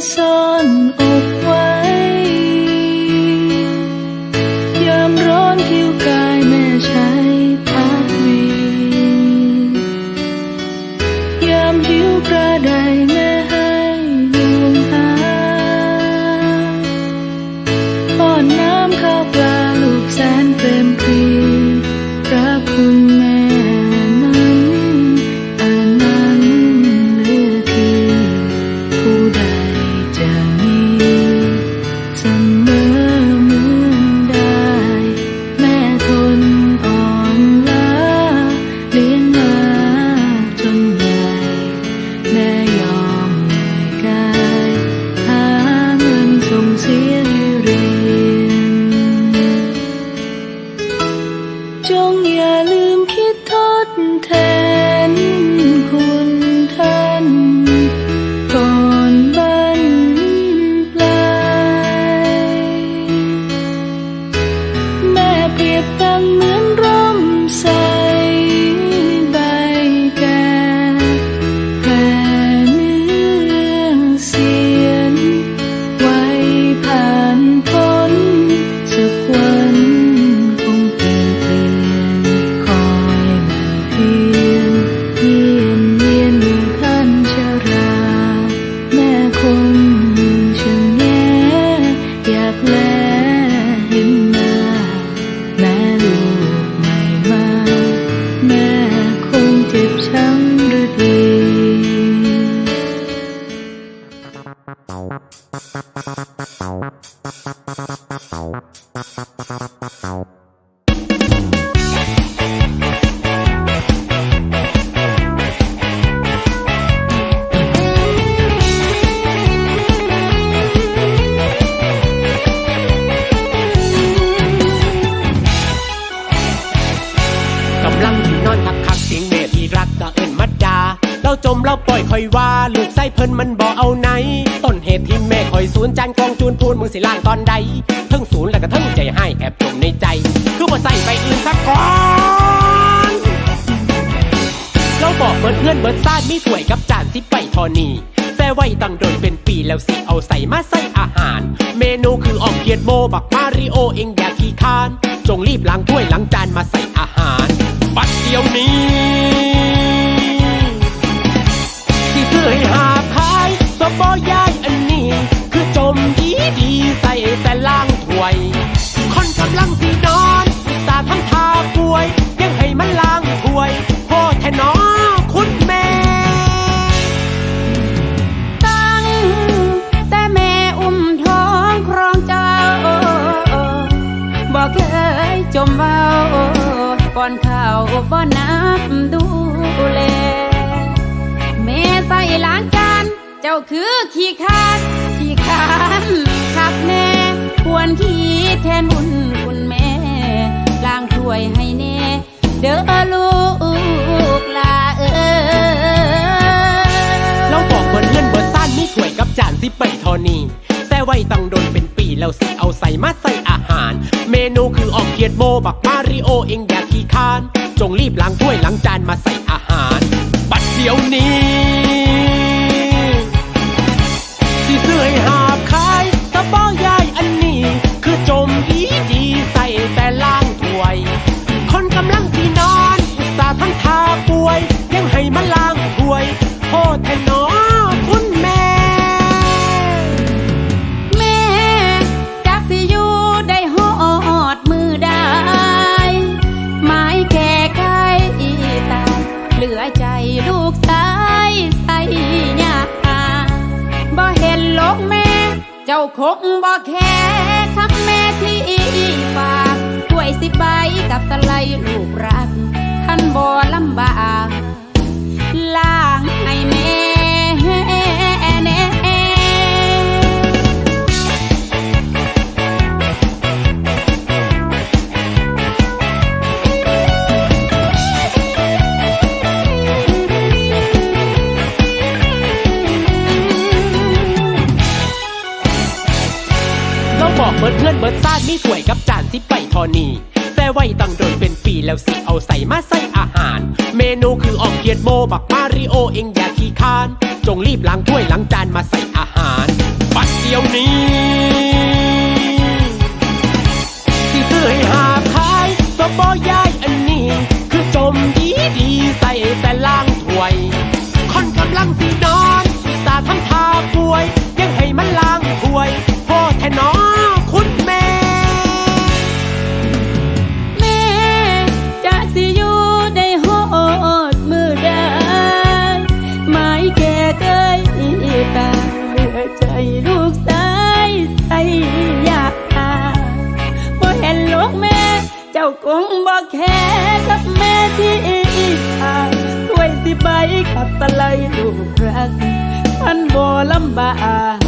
son ôm เสียงเมที่รักก็เอินมัดาเราจมเราปล่อยคอยว่า ลูกไส้เพิ่นมันบ่เอาไหน ตุที่แม่คอยศูนย์จานกองจูนพูนมึงสิล่างตอนใดทั้งศูนย์แล้วก็ทั้งใจให้แอบจมในใจ คือบ่ใส่ไปอื่นสักก่อนเราบอกเบิดเพื่อนเบิดซาดมีถ้วยกับจานสิไปทอนีแซ่ไว้ตั้งโดนเป็นปีแล้วสิเอาใส่มาใส่อาหาร เมนูคืออ่อมเกียดโมบักมาริโอเองอย่าขี้คาน จงรีบล้างถ้วยล้างจานมาใส่อาหารปัดเดียวนี้ที่เคยหา ข้าวป้อนน้ำดูแลแม่ใส่ล้างจานเจ้าคือขี้คานขี้คานขับแน่ควรขี้แทนบุญคุณแม่ล้างถ้วยให้แน่เด้อลูกลาเออเราบอกเบิดเงินเบิดซ่านมีถ้วยกับจานสิไปทอนีแซ่ไว้ตั้งโดนเป็นปีแล้วสิเอาใส่มาใส่อาหาร เมนูคือออมเขียดโมบักมาริโอเองอย่าขี้คาน จงรีบล้างถ้วยล้างจานมาใส่อาหาร ปัดเดี๋ยวนี้ จ้าคงบ่แค่คำแม่ที่ฝากถ้วยสิใบกับส เบิดซ่านมีสวยกับจานที่ไปทอนีแต่ไว้ตั้งโดนเป็นปีแล้วสิเอาใส่มาใส่อาหาร เมนูคือออกเกียดโมบักมาริโอเองอย่าขี้คาน จงรีบล้างถ้วยล้างจานมาใส่อาหาร ปัดเดียวนี้สิซื้อให้หาขายก็บ่ยายอันนี้ คือจมดีดีใส่แต่ล้างถ้วย คนกำลังสินอนตาทั้งทาป่วย ยังให้มันล้างถ้วยพ่อแท่นอน อยากตาบ่เห็นลูกแม่ เจ้าคงบ่แค่กับแม่ที่อีกทางด้วยสิใบขับตะไลดูกรักมันบ่ลำบาก